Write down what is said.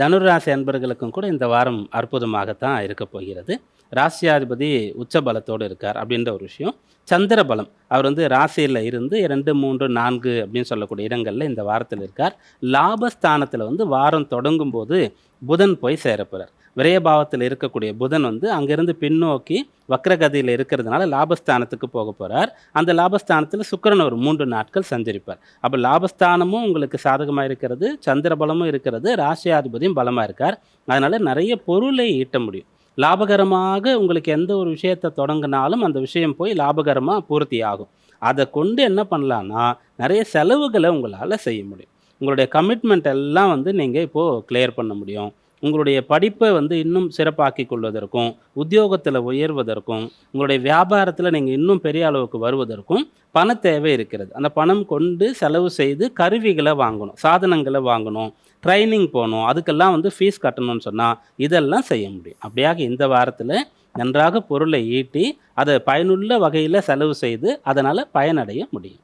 தனுராசி அன்பர்களுக்கும் கூட இந்த வாரம் அற்புதமாகத்தான் இருக்க போகிறது. ராசியாதிபதி உச்ச பலத்தோடு இருக்கார் அப்படின்ற ஒரு விஷயம். சந்திர பலம் அவர் வந்து ராசியில் இருந்து ரெண்டு மூன்று நான்கு அப்படின்னு சொல்லக்கூடிய இடங்களில் இந்த வாரத்தில் இருக்கார். லாபஸ்தானத்தில் வந்து வாரம் தொடங்கும் போது புதன் போய் சேரப்போகிறார் விரயபாவத்தில் இருக்கக்கூடிய புதன் வந்து அங்கிருந்து பின்னோக்கி வக்ரகதியில் இருக்கிறதுனால லாபஸ்தானத்துக்கு போக போகிறார் அந்த லாபஸ்தானத்தில் சுக்கிரன் ஒரு மூன்று நாட்கள் சஞ்சரிப்பார். அப்போ லாபஸ்தானமும் உங்களுக்கு சாதகமாக இருக்கிறது சந்திரபலமும் இருக்கிறது ராசியாதிபதியும் பலமாக இருக்கார். அதனால் நிறைய பொருளை ஈட்ட முடியும். லாபகரமாக உங்களுக்கு எந்த ஒரு விஷயத்தை தொடங்கினாலும் அந்த விஷயம் போய் லாபகரமாக பூர்த்தி ஆகும். அதை கொண்டு என்ன பண்ணலான்னா நிறைய செலவுகளை உங்களால் செய்ய முடியும். உங்களுடைய கமிட்மெண்ட் எல்லாம் வந்து நீங்கள் இப்போது கிளியர் பண்ண முடியும். உங்களுடைய படிப்பை வந்து இன்னும் சிறப்பாக்கி கொள்வதற்கும் உத்தியோகத்தில் உயர்வதற்கும் உங்களுடைய வியாபாரத்தில் நீங்கள் இன்னும் பெரிய அளவுக்கு வருவதற்கும் பண தேவை இருக்கிறது. அந்த பணம் கொண்டு செலவு செய்து கருவிகளை வாங்கணும் சாதனங்களை வாங்கணும் ட்ரைனிங் போகணும் அதுக்கெல்லாம் வந்து ஃபீஸ் கட்டணும்னு சொன்னால் இதெல்லாம் செய்ய முடியும். அப்படியாக இந்த வாரத்தில் நன்றாக பொருளை ஈட்டி அதை பயனுள்ள வகையில் செலவு செய்து அதனால் பயனடைய முடியும்.